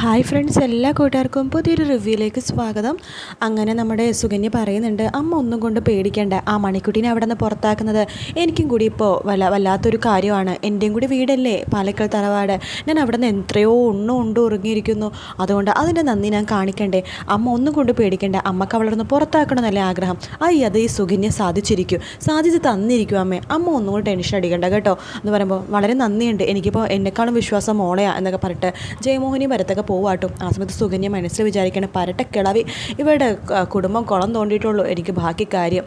Hi friends എല്ലാ കൂട്ടുകാർക്കും പുതിയൊരു റിവ്യൂയിലേക്ക് സ്വാഗതം. അങ്ങനെ നമ്മുടെ സുകന്യ പറയുന്നുണ്ട് അമ്മ ഒന്നും കൊണ്ട് പേടിക്കേണ്ട. ആ മണിക്കുട്ടീനെ അവിടെ നിന്ന് പുറത്താക്കുന്നത്? എനിക്കും കൂടി ഇപ്പോൾ വല്ല വല്ലാത്തൊരു കാര്യമാണ്. എന്റെയും കൂടി വീടല്ലേ? പാലക്കൽ തറവാട്. ഞാൻ അവിടെ നിന്ന് എത്രയോ ഉണ്ണു ഉണ്ട് ഉറങ്ങിയിരിക്കുന്നു. അതുകൊണ്ട് അതിന്റെ നന്ദി ഞാൻ കാണിക്കണ്ടേ. അമ്മ ഒന്നും കൊണ്ട് പേടിക്കേണ്ട. അമ്മയ്ക്ക് അവളെ നിന്ന് പുറത്താക്കണമെന്നല്ലേ ആഗ്രഹം. അയ്യ അത് ഈ സുകന്യ സാധിച്ചിരിക്കും. സാധിച്ച് തന്നിരിക്കും അമ്മേ. അമ്മ ഒന്നും കൂടി ടെൻഷൻ അടിക്കണ്ട കേട്ടോ. എന്ന് പറയുമ്പോൾ വളരെ നന്ദിയുണ്ട്. എനിക്കിപ്പോൾ എന്നെക്കാളും വിശ്വാസം മോളയാ എന്നൊക്കെ പറഞ്ഞിട്ട് ജയമോഹിനി വരത്തൊക്കെ പോവാട്ടും. ആ സമയത്ത് സുകന്യ മനസ്സിൽ വിചാരിക്കണം പരട്ട കിളവി ഇവരുടെ കുടുംബം കുളം തോണ്ടിയിട്ടുള്ളൂ. എനിക്ക് ബാക്കി കാര്യം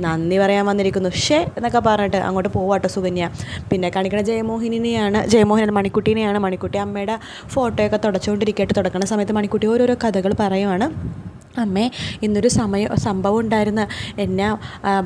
നന്ദി പറയാൻ വന്നിരിക്കുന്നു. ഷേ എന്നൊക്കെ പറഞ്ഞിട്ട് അങ്ങോട്ട് പോവാട്ടോ സുകന്യ. പിന്നെ കാണിക്കണ ജയമോഹിനിനെയാണ് ജയമോഹൻ മണിക്കുട്ടീനെയാണ്. മണിക്കുട്ടി അമ്മയുടെ ഫോട്ടോയൊക്കെ തുടച്ചുകൊണ്ടിരിക്കട്ടെ. തുടക്കുന്ന സമയത്ത് മണിക്കുട്ടി ഓരോരോ കഥകൾ പറയുവാണ്. അമ്മേ ഇന്നൊരു സമയം സംഭവം ഉണ്ടായിരുന്ന. എന്നെ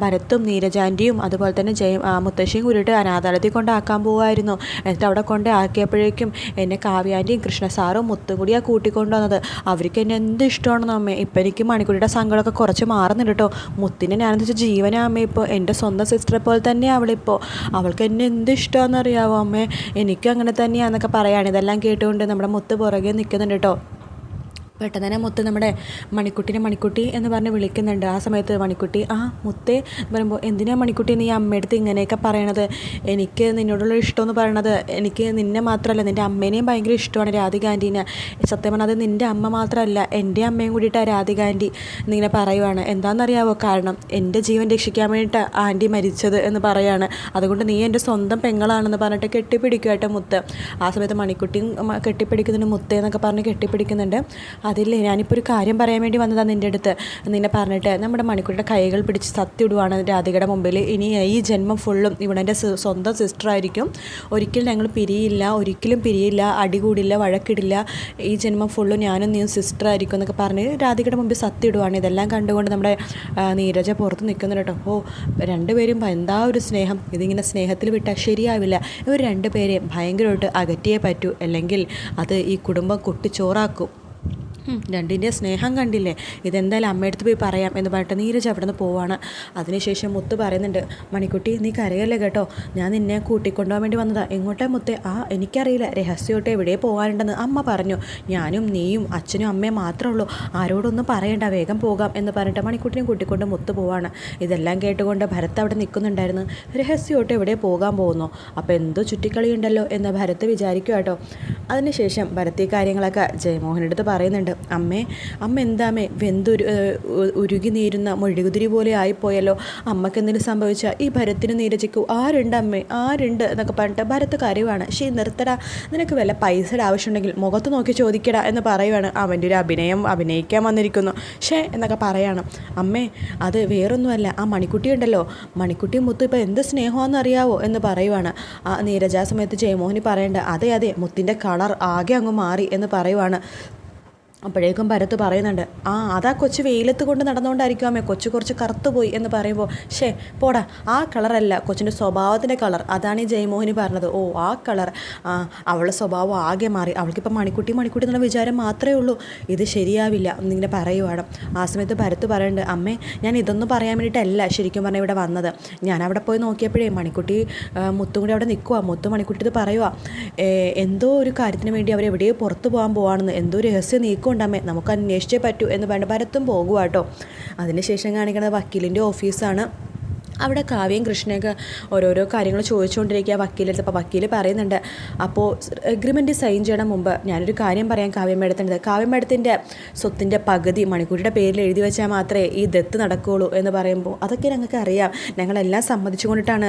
ഭരത്തും നീരജാന്റിയും അതുപോലെ തന്നെ ജയ മുത്തശ്ശിയും കൂടിയിട്ട് അനാഥാലയത്തിൽ കൊണ്ടാക്കാൻ പോകുമായിരുന്നു എന്നിട്ട് അവിടെ കൊണ്ട് ആക്കിയപ്പോഴേക്കും എന്നെ കാവ്യാന്റെയും കൃഷ്ണസാറും മുത്തും കൂടിയാണ് കൂട്ടിക്കൊണ്ടുവന്നത്. അവർക്ക് എന്നെ എന്ത് ഇഷ്ടമാണെന്ന് അമ്മേ. ഇപ്പം എനിക്ക് മണിക്കുട്ടിയുടെ സങ്കടമൊക്കെ കുറച്ച് മാറുന്നുണ്ട് കേട്ടോ. മുത്തിനെ ഞാനെന്ന് വെച്ചാൽ ജീവനാ അമ്മേ ഇപ്പോൾ എന്റെ സ്വന്തം സിസ്റ്ററെ പോലെ തന്നെയാണ് അവളിപ്പോൾ അവൾക്ക് എന്നെ എന്ത് ഇഷ്ടമാണെന്ന് അറിയാവോ അമ്മേ. എനിക്കും അങ്ങനെ തന്നെയാണെന്നൊക്കെ പറയുകയാണ് ഇതെല്ലാം കേട്ടുകൊണ്ട് നമ്മുടെ മുത്ത് പുറകെ നിൽക്കുന്നുണ്ട് കേട്ടോ. പെട്ടെന്ന് തന്നെ മുത്ത് നമ്മുടെ മണിക്കുട്ടിനെ മണിക്കുട്ടി എന്ന് പറഞ്ഞ് വിളിക്കുന്നുണ്ട്. ആ സമയത്ത് മണിക്കുട്ടി ആ മുത്തേ പറയുമ്പോൾ എന്തിനാ മണിക്കുട്ടി നീ അമ്മയടുത്ത് ഇങ്ങനെയൊക്കെ പറയണത്? എനിക്ക് നിന്നോടുള്ള ഇഷ്ടം എന്ന് പറയണത് എനിക്ക് നിന്നെ മാത്രമല്ല നിന്റെ അമ്മേനെയും ഭയങ്കര ഇഷ്ടമാണ് രാധിക സത്യം പറഞ്ഞാൽ നിന്റെ അമ്മ മാത്രമല്ല എന്റെ അമ്മയും കൂടിയിട്ടാണ് രാധിക ആന്റി എന്നിങ്ങനെ പറയുവാണ്. എന്താണെന്നറിയാവോ കാരണം എന്റെ ജീവൻ രക്ഷിക്കാൻ വേണ്ടിയിട്ട് ആന്റി മരിച്ചത് എന്ന് പറയാണ്. അതുകൊണ്ട് നീ എന്റെ സ്വന്തം പെങ്ങളാണെന്ന് പറഞ്ഞിട്ട് കെട്ടിപ്പിടിക്കുമായിട്ട് മുത്ത്. ആ സമയത്ത് മണിക്കുട്ടിയും കെട്ടിപ്പിടിക്കുന്നുണ്ട് മുത്തേ എന്നൊക്കെ പറഞ്ഞ് കെട്ടിപ്പിടിക്കുന്നുണ്ട്. അതില്ലേ? ഞാനിപ്പോൾ ഒരു കാര്യം പറയാൻ വേണ്ടി വന്നതാണ് നിന്റെ അടുത്ത്. നിന്നെ പറഞ്ഞിട്ട് നമ്മുടെ മണിക്കുട്ടിയുടെ കൈകൾ പിടിച്ച് സത്യ ഇടുവാണ് രാധികയുടെ മുമ്പിൽ. ഇനി ഈ ജന്മം ഫുള്ളും ഇവിടെ സ്വന്തം സിസ്റ്റർ ആയിരിക്കും. ഒരിക്കലും ഞങ്ങൾ പിരിയില്ല ഒരിക്കലും പിരിയില്ല അടികൂടില്ല വഴക്കിടില്ല. ഈ ജന്മം ഫുള്ളും ഞാനും നീയും സിസ്റ്റർ ആയിരിക്കും എന്നൊക്കെ പറഞ്ഞ് രാധികയുടെ മുമ്പിൽ സത്യം ഇടുവാണ് ഇതെല്ലാം കണ്ടുകൊണ്ട് നമ്മുടെ നീരജ പുറത്ത് നിൽക്കുന്നുണ്ട് കേട്ടോ. ഓ രണ്ടുപേരും എന്താ ഒരു സ്നേഹം? ഇതിങ്ങനെ സ്നേഹത്തിൽ വിട്ടാൽ ശരിയാവില്ല. ഇവർ രണ്ടുപേരെയും ഭയങ്കരമായിട്ട് അകറ്റിയേ പറ്റൂ. അല്ലെങ്കിൽ അത് ഈ കുടുംബം കുട്ടിച്ചോറാക്കും. രണ്ടിന്റെ സ്നേഹം കണ്ടില്ലേ? ഇതെന്തായാലും അമ്മയടുത്ത് പോയി പറയാം എന്ന് പറഞ്ഞിട്ട് നീരജ് അവിടെ നിന്ന് പോവാണ്. അതിനുശേഷം മുത്ത് പറയുന്നുണ്ട് മണിക്കുട്ടി നീ കരയല്ലേ കേട്ടോ? ഞാൻ നിന്നെ കൂട്ടിക്കൊണ്ടുപോകാൻ വേണ്ടി വന്നതാ. എങ്ങോട്ടാ മുത്തേ? ആ എനിക്കറിയില്ല. രഹസ്യമായിട്ട് എവിടെ പോകാനുണ്ടെന്ന് അമ്മ പറഞ്ഞു. ഞാനും നീയും അച്ഛനും അമ്മയും മാത്രമേ ഉള്ളൂ. ആരോടൊന്നും പറയണ്ട വേഗം പോകാം എന്ന് പറഞ്ഞിട്ട് മണിക്കുട്ടിനെ കൂട്ടിക്കൊണ്ട് മുത്ത് പോവാണ്. ഇതെല്ലാം കേട്ടുകൊണ്ട് ഭരത് അവിടെ നിൽക്കുന്നുണ്ടായിരുന്നു. രഹസ്യമായിട്ട് എവിടെ പോകാൻ പോകുന്നു? അപ്പോൾ എന്തോ ചുറ്റിക്കളിയുണ്ടല്ലോ എന്ന് ഭരത് വിചാരിക്കും കേട്ടോ. അതിനുശേഷം ഭരത് ഈ കാര്യങ്ങളൊക്കെ ജയമോഹനടുത്ത് പറയുന്നുണ്ട്. അമ്മേ അമ്മ എന്താമേ വെന്തുരു ഉരുകി നീരുന്ന മുഴുകുതിരി പോലെ ആയിപ്പോയല്ലോ. അമ്മയ്ക്ക് എന്തെങ്കിലും സംഭവിച്ചാൽ ഈ ഭരത്തിന് നീരജിക്കൂ ആരുണ്ട് അമ്മേ ആരുണ്ട് എന്നൊക്കെ പറഞ്ഞിട്ട് ഭരത്ത് കരയുവാണ്. ശരി നിർത്തടാ. നിനക്ക് വല്ല പൈസയുടെ ആവശ്യമുണ്ടെങ്കിൽ മുഖത്ത് നോക്കി ചോദിക്കടാ എന്ന് പറയുവാണ്. അവന്റെ ഒരു അഭിനയം അഭിനയിക്കാൻ വന്നിരിക്കുന്നു. ഷേ എന്നൊക്കെ പറയാണ്. അമ്മേ അത് വേറൊന്നുമല്ല. ആ മണിക്കുട്ടി ഉണ്ടല്ലോ. മണിക്കുട്ടിയും മുത്തു ഇപ്പോൾ എന്ത് സ്നേഹമാണെന്ന് അറിയാവോ എന്ന് പറയുവാണ്. ആ നീരജാ സമയത്ത് ജയമോഹിനി പറയേണ്ട. അതെ അതെ മുത്തിന്റെ കളർ ആകെ അങ്ങ് മാറി എന്ന് പറയുവാണ്. അപ്പോഴേക്കും ഭരത് പറയുന്നുണ്ട് ആ അതാ കൊച്ചു വെയിലത്ത് കൊണ്ട് നടന്നുകൊണ്ടായിരിക്കും അമ്മേ കൊച്ചു കുറച്ച് കറുത്തുപോയി എന്ന് പറയുമ്പോൾ ഷേ പോടാ ആ കളറല്ല കൊച്ചിന്റെ സ്വഭാവത്തിന്റെ കളർ അതാണ് ഈ ജയമോഹിനി പറഞ്ഞത്. ഓ ആ കളർ ആ അവളുടെ സ്വഭാവം ആകെ മാറി. അവൾക്കിപ്പോൾ മണിക്കുട്ടി മണിക്കുട്ടി എന്നുള്ള വിചാരം മാത്രമേ ഉള്ളൂ. ഇത് ശരിയാവില്ല. എന്നിങ്ങനെ പറയുവാണ്. ആ സമയത്ത് ഭരത് പറയുന്നുണ്ട് അമ്മേ ഞാൻ ഇതൊന്നും പറയാൻ വേണ്ടിയിട്ടല്ല ശരിക്കും പറഞ്ഞാൽ ഇവിടെ വന്നത്. ഞാൻ അവിടെ പോയി നോക്കിയപ്പോഴേ മണിക്കുട്ടി മുത്തും കൂടി അവിടെ നിൽക്കുക മുത്തു മണിക്കുട്ടി ഇത് പറയുക എന്തോ ഒരു കാര്യത്തിന് വേണ്ടി അവർ എവിടെയോ പുറത്ത് പോകാൻ പോവാണെന്ന്. എന്തോ രഹസ്യം നീക്കമുണ്ടമ്മേ നമുക്ക് അന്വേഷിച്ചേ പറ്റൂ എന്ന് പറഞ്ഞ് ഭരത്തും പോകുക കേട്ടോ അതിനുശേഷം കാണിക്കുന്നത് വക്കീലിന്റെ ഓഫീസാണ്. അവിടെ കാവ്യം കൃഷ്ണയൊക്കെ ഓരോരോ കാര്യങ്ങൾ ചോദിച്ചുകൊണ്ടിരിക്കുക. വക്കീലെടുത്ത് അപ്പോൾ വക്കീൽ പറയുന്നുണ്ട്. അപ്പോൾ എഗ്രിമെന്റ് സൈൻ ചെയ്യണം മുമ്പ് ഞാനൊരു കാര്യം പറയാൻ കാവ്യം മേഡത്തിന്റെ കാവ്യം മേഡത്തിന്റെ സ്വത്തിന്റെ പകുതി മണിക്കൂറിയുടെ പേരിൽ എഴുതി വെച്ചാൽ മാത്രമേ ഈ ദത്ത് നടക്കുകയുള്ളൂ എന്ന് പറയുമ്പോൾ അതൊക്കെ ഞങ്ങൾക്ക് അറിയാം. ഞങ്ങളെല്ലാം സമ്മതിച്ചുകൊണ്ടിട്ടാണ് കൊണ്ടിട്ടാണ്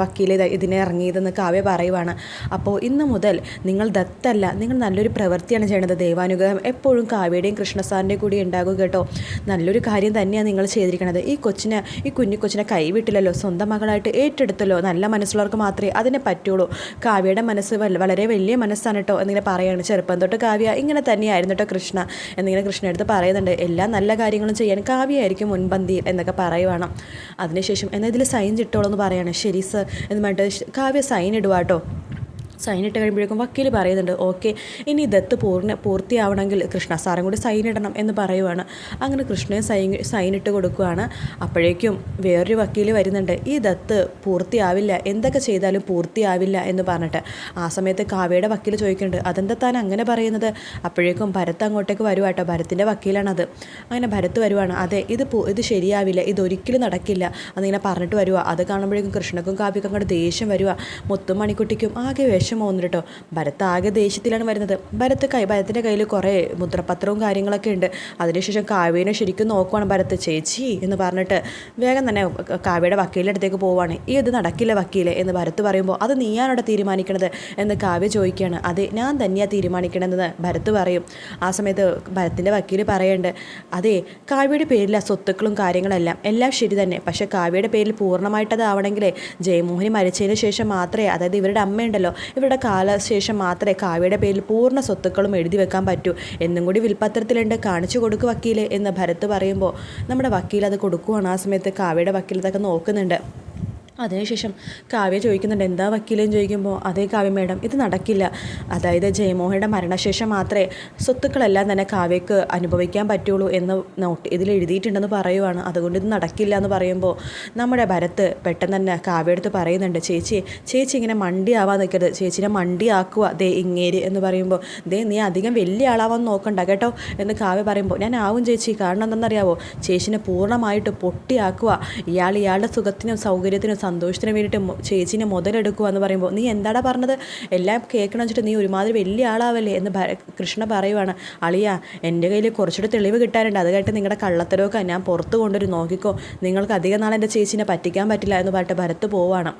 വക്കീൽ ഇത് ഇതിനെ ഇറങ്ങിയതെന്ന് കാവ്യ പറയുവാണ്. അപ്പോൾ ഇന്ന് മുതൽ നിങ്ങൾ ദത്തല്ല നിങ്ങൾ നല്ലൊരു പ്രവൃത്തിയാണ് ചെയ്യേണ്ടത്. ദൈവാനുഗ്രഹം എപ്പോഴും കാവ്യയുടെയും കൃഷ്ണസാറിന്റെയും കൂടി ഉണ്ടാകും കേട്ടോ. നല്ലൊരു കാര്യം തന്നെയാണ് നിങ്ങൾ ചെയ്തിരിക്കുന്നത് ഈ കൊച്ചിനെ ഈ കുഞ്ഞു കൊച്ചിനെ കൈവിട്ടില്ലല്ലോ സ്വന്തം മകളായിട്ട് ഏറ്റെടുത്തല്ലോ നല്ല മനസ്സുള്ളവർക്ക് മാത്രമേ അതിനെ പറ്റുള്ളൂ. കാവ്യയുടെ മനസ്സ് വളരെ വലിയ മനസ്സാണ് കേട്ടോ എന്നിങ്ങനെ പറയുകയാണ് ചെറുപ്പം തൊട്ട് കാവ്യ ഇങ്ങനെ തന്നെയായിരുന്നു കേട്ടോ കൃഷ്ണ. എന്നിങ്ങനെ കൃഷ്ണ എടുത്ത് പറയുന്നുണ്ട് എല്ലാ നല്ല കാര്യങ്ങളും ചെയ്യാൻ കാവ്യയായിരിക്കും മുൻപന്തിയിൽ എന്നൊക്കെ പറയുവാണ്. അതിനുശേഷം എന്നാൽ ഇതിൽ സൈൻ ചിട്ടോളൂ എന്ന് ശരി സർ എന്ന് പറഞ്ഞിട്ട് കാവ്യ സൈൻ ഇടുക കേട്ടോ സൈൻ ഇട്ട് കഴിയുമ്പോഴേക്കും വക്കീൽ പറയുന്നുണ്ട് ഓക്കെ ഇനി ദത്ത് പൂർണ പൂർത്തിയാവണമെങ്കിൽ കൃഷ്ണ സാറും കൂടി സൈൻ ഇടണം എന്ന് പറയുവാണ്. അങ്ങനെ കൃഷ്ണയും സൈൻ സൈൻ ഇട്ട് കൊടുക്കുകയാണ് അപ്പോഴേക്കും വേറൊരു വക്കീൽ വരുന്നുണ്ട് ഈ ദത്ത് പൂർത്തിയാവില്ല എന്തൊക്കെ ചെയ്താലും പൂർത്തിയാവില്ല എന്ന് പറഞ്ഞിട്ട്. ആ സമയത്ത് കാവ്യയുടെ വക്കീൽ ചോദിക്കുന്നുണ്ട് അതെന്താ താൻ അങ്ങനെ പറയുന്നത്? അപ്പോഴേക്കും ഭരത് അങ്ങോട്ടേക്ക് വരുവാട്ടോ ഭരത്തിന്റെ വക്കീലാണത്. അങ്ങനെ ഭരത്ത് വരുവാണ് അതെ ഇത് ഇത് ശരിയാവില്ല ഇതൊരിക്കലും നടക്കില്ല അതിങ്ങനെ പറഞ്ഞിട്ട് വരുവാ. അത് കാണുമ്പോഴേക്കും കൃഷ്ണക്കും കാവ്യക്കും അങ്ങോട്ട് ദേഷ്യം വരുവാ. മുത്തും മണിക്കുട്ടിക്കും ആകെ വന്നു കേട്ടോ ഭരത്ത് ആകെ ദേഷ്യത്തിലാണ് വരുന്നത്. ഭരത്ത് കൈ ഭരത്തിന്റെ കയ്യിൽ കുറേ മുദ്രപത്രവും കാര്യങ്ങളൊക്കെ ഉണ്ട്. അതിനുശേഷം കാവ്യനെ ശരിക്കും നോക്കുവാണ് ഭരത്ത് ചേച്ചി എന്ന് പറഞ്ഞിട്ട് വേഗം തന്നെ കാവ്യയുടെ വക്കീലിന്റെ അടുത്തേക്ക് പോവാണ്. ഈ ഇത് നടക്കില്ല വക്കീലെ എന്ന് ഭരത്ത് പറയുമ്പോൾ അത് നീയാണോടെ തീരുമാനിക്കണത് എന്ന് കാവ്യ ചോദിക്കുകയാണ് അതെ ഞാൻ തന്നെയാണ് തീരുമാനിക്കണമെന്ന് ഭരത്ത് പറയും. ആ സമയത്ത് ഭരത്തിന്റെ വക്കീൽ പറയുന്നുണ്ട് അതെ കാവ്യയുടെ പേരിൽ ആ സ്വത്തുക്കളും കാര്യങ്ങളെല്ലാം. എല്ലാം ശരി തന്നെ. പക്ഷേ കാവ്യയുടെ പേരിൽ പൂർണമായിട്ട് ആവണമെങ്കിലേ ജയമോഹിനി മരിച്ചതിന് ശേഷം മാത്രമേ അതായത് ഇവരുടെ അമ്മയുണ്ടല്ലോ ഇവരുടെ കാലശേഷം മാത്രമേ കാവ്യയുടെ പേരിൽ പൂർണ സ്വത്തുക്കളും എഴുതി വെക്കാൻ പറ്റൂ. എന്നും കൂടി വിൽപ്പത്രത്തിലുണ്ട് കാണിച്ചു കൊടുക്കുക വക്കീൽ എന്ന് ഭരത് പറയുമ്പോൾ നമ്മുടെ വക്കീൽ അത് കൊടുക്കുവാണ്. ആ സമയത്ത് കാവ്യയുടെ വക്കീൽ ഇതൊക്കെ നോക്കുന്നുണ്ട്. അതിനുശേഷം കാവ്യ ചോദിക്കുന്നുണ്ട് എന്താ വക്കീലും ചോദിക്കുമ്പോൾ അതേ കാവ്യ മേഡം ഇത് നടക്കില്ല. അതായത് ജയമോഹയുടെ മരണശേഷം മാത്രമേ സ്വത്തുക്കളെല്ലാം തന്നെ കാവ്യക്ക് അനുഭവിക്കാൻ പറ്റുള്ളൂ എന്ന് നോട്ട് ഇതിൽ എഴുതിയിട്ടുണ്ടെന്ന് പറയുവാണ്. അതുകൊണ്ട് ഇത് നടക്കില്ല എന്ന് പറയുമ്പോൾ നമ്മുടെ ഭരത്ത് പെട്ടെന്ന് തന്നെ കാവ്യ എടുത്ത് പറയുന്നുണ്ട് ചേച്ചി ചേച്ചി ഇങ്ങനെ മണ്ടിയാവാൻ നിൽക്കരുത്. ചേച്ചിനെ മണ്ടിയാക്കുക ദേ ഇങ്ങേര് എന്ന് പറയുമ്പോൾ ദേ നീ അധികം വലിയ ആളാവാൻ നോക്കണ്ട കേട്ടോ എന്ന് കാവ്യ പറയുമ്പോൾ ഞാൻ ആവും ചേച്ചി. കാരണം എന്തെന്നറിയാവോ ചേച്ചിനെ പൂർണമായിട്ട് പൊട്ടിയാക്കുക ഇയാൾ ഇയാളുടെ സുഖത്തിനും സൗകര്യത്തിനും സന്തോഷത്തിന് വേണ്ടിയിട്ട് ചേച്ചീനെ മുതലെടുക്കുക എന്ന് പറയുമ്പോൾ നീ എന്താടാ പറഞ്ഞത്? എല്ലാം കേൾക്കണം വെച്ചിട്ട് നീ ഒരുമാതിരി വലിയ ആളാവല്ലേ എന്ന് കൃഷ്ണ പറയുവാണ്. അളിയ എന്റെ കയ്യിൽ കുറച്ചുകൂടി തെളിവ് കിട്ടാനുണ്ട്. അത് കേട്ട് നിങ്ങളുടെ കള്ളത്തരമൊക്കെ ഞാൻ പുറത്ത് കൊണ്ടൊരു നോക്കിക്കോ നിങ്ങൾക്ക് അധികം നാൾ എന്റെ ചേച്ചീനെ പറ്റിക്കാൻ പറ്റില്ല എന്ന് പറഞ്ഞിട്ട് ഭരത്ത് പോവാണ്.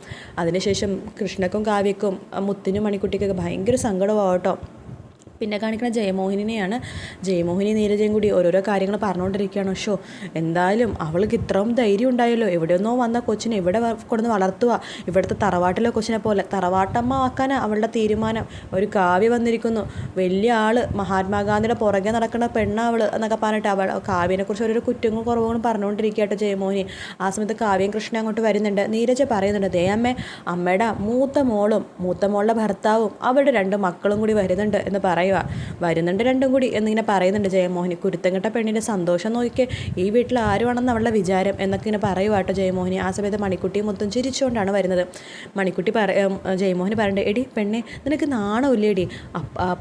അതിനുശേഷം കൃഷ്ണക്കും കാവ്യക്കും മുത്തിനും മണിക്കുട്ടിക്കൊക്കെ ഭയങ്കര സങ്കടമാവട്ടോ പിന്നെ കാണിക്കുന്ന ജയമോഹിനിനെയാണ്. ജയമോഹിനി നീരജയും കൂടി ഓരോരോ കാര്യങ്ങൾ പറഞ്ഞുകൊണ്ടിരിക്കുകയാണ്. ഷോ എന്തായാലും അവൾക്ക് ഇത്രയും ധൈര്യം ഉണ്ടായല്ലോ. എവിടെയൊന്നോ വന്ന കൊച്ചിനെ ഇവിടെ കൊണ്ടുവന്ന് വളർത്തുക. ഇവിടുത്തെ തറവാട്ടിലെ കൊച്ചിനെ പോലെ തറവാട്ടമ്മ ആക്കാനാണ് അവളുടെ തീരുമാനം. ഒരു കാവ്യ വന്നിരിക്കുന്നു. വലിയ ആൾ മഹാത്മാഗാന്ധിയുടെ പുറകെ നടക്കുന്ന പെണ്ണാവൾ എന്നൊക്കെ പറഞ്ഞിട്ട് അവൾ കാവ്യനെക്കുറിച്ച് ഓരോരോ കുറ്റങ്ങളും കുറവുകളും പറഞ്ഞുകൊണ്ടിരിക്കട്ടെ ജയമോഹിനി. ആ സമയത്ത് കാവ്യം കൃഷ്ണൻ അങ്ങോട്ട് വരുന്നുണ്ട്. നീരജ പറയുന്നുണ്ട് ദേ അമ്മേ അമ്മയുടെ മൂത്ത മോളും മൂത്ത മോളുടെ ഭർത്താവും അവരുടെ രണ്ട് മക്കളും കൂടി വരുന്നുണ്ട് എന്ന് പറയും. പറയുക. വരുന്നുണ്ട് രണ്ടും കൂടി എന്നിങ്ങനെ പറയുന്നുണ്ട് ജയമോഹിനി കുരുത്തങ്കട്ട പെണ്ണിന്റെ സന്തോഷം നോക്കിയേ ഈ വീട്ടിൽ ആരുവാണെന്ന് അവളുടെ വിചാരം എന്നൊക്കെ ഇങ്ങനെ പറയുവാട്ടോ ജയമോഹിനി ആ സമയത്ത് മണിക്കുട്ടിയും മൊത്തം ചിരിച്ചുകൊണ്ടാണ് വരുന്നത്. മണിക്കുട്ടി പറ ജയമോഹിനി പറയണ്ടേ എടി പെണ്ണെ നിനക്ക് നാണമില്ലേടി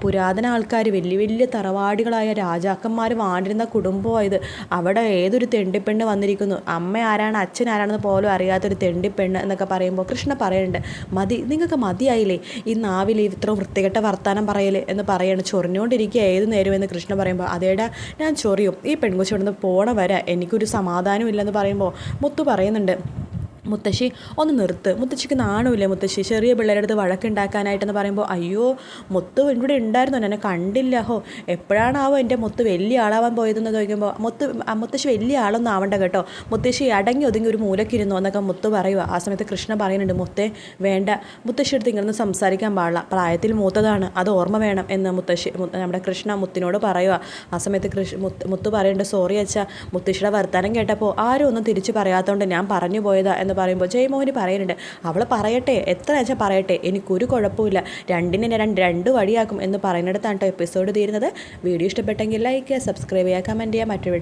പുരാതന ആൾക്കാർ വലിയ വലിയ തറവാടികളായ രാജാക്കന്മാർ വാണ്ടിരുന്ന കുടുംബമായത്. അവിടെ ഏതൊരു തെണ്ടിപ്പെണ്ണ് വന്നിരിക്കുന്നു? അമ്മ ആരാണ് അച്ഛൻ ആരാണെന്ന് പോലും അറിയാത്തൊരു തെണ്ടിപ്പെണ്ണ് എന്നൊക്കെ പറയുമ്പോൾ കൃഷ്ണ പറയുന്നുണ്ട് മതി നിങ്ങൾക്ക് മതിയായില്ലേ? ഈ നാവിൽ ഇത്ര വൃത്തികെട്ട വർത്താനം പറയലേ എന്ന് പറയണം ചൊറിഞ്ഞുകൊണ്ടിരിക്കുക ഏത് എന്ന് കൃഷ്ണ പറയുമ്പോൾ അതേടെ ഞാൻ ചൊറിയും. ഈ പെൺകുച്ചി ഇവിടുന്ന് പോണ വരെ എനിക്കൊരു സമാധാനം ഇല്ലെന്ന് പറയുമ്പോൾ മുത്തു പറയുന്നുണ്ട്. മുത്തശ്ശി ഒന്ന് നിർത്ത്. മുത്തശ്ശിക്ക് നാണമില്ലേ മുത്തശ്ശി? ചെറിയ പിള്ളേരുടെ അടുത്ത് വഴക്കുണ്ടാക്കാനായിട്ടെന്ന് പറയുമ്പോൾ അയ്യോ മുത്ത് ഇവിടെ ഉണ്ടായിരുന്നു? എന്നെ കണ്ടില്ല. ഹോ എപ്പോഴാണാവോ എന്റെ മുത്ത് വലിയ ആളാവാൻ പോയതെന്ന് ചോദിക്കുമ്പോൾ മുത്ത് മുത്തശ്ശി വലിയ ആളൊന്നും ആവണ്ട കേട്ടോ. മുത്തശ്ശി അടങ്ങി ഒതുങ്ങി ഒരു മൂലക്കിരുന്നു എന്നൊക്കെ മുത്ത് പറയുക ആ സമയത്ത് കൃഷ്ണ പറയുന്നുണ്ട് മുത്തേ വേണ്ട. മുത്തശ്ശി അടുത്ത് ഇങ്ങനെ സംസാരിക്കാൻ പാടില്ല. പ്രായത്തിൽ മൂത്തതാണ്. അത് ഓർമ്മ വേണം എന്ന് മുത്തശ്ശി നമ്മുടെ കൃഷ്ണ മുത്തിനോട് പറയുക ആ സമയത്ത് കൃഷ് മുത്ത് മുത്ത് പറയുന്നുണ്ട് സോറി അച്ഛാ. മുത്തശ്ശിയുടെ വർത്തമാനം കേട്ടപ്പോൾ ആരും ഒന്നും തിരിച്ച് പറയാത്തതുകൊണ്ട് ഞാൻ പറഞ്ഞു പോയതാ എന്ന് പറയുമ്പോൾ ജയമോഹന് പറയുന്നുണ്ട് അവൾ പറയട്ടെ എത്ര വെച്ചാൽ പറയട്ടെ എനിക്കൊരു കുഴപ്പമില്ല രണ്ടിനെ രണ്ട് രണ്ട് വഴിയാക്കും എന്ന് പറയുന്നിടത്താണ് കേട്ടോ എപ്പിസോഡ് തീരുന്നത്. വീഡിയോ ഇഷ്ടപ്പെട്ടെങ്കിൽ ലൈക്ക് ചെയ്യുക സബ്സ്ക്രൈബ് ചെയ്യുക കമന്റ് ചെയ്യുക മറ്റൊരു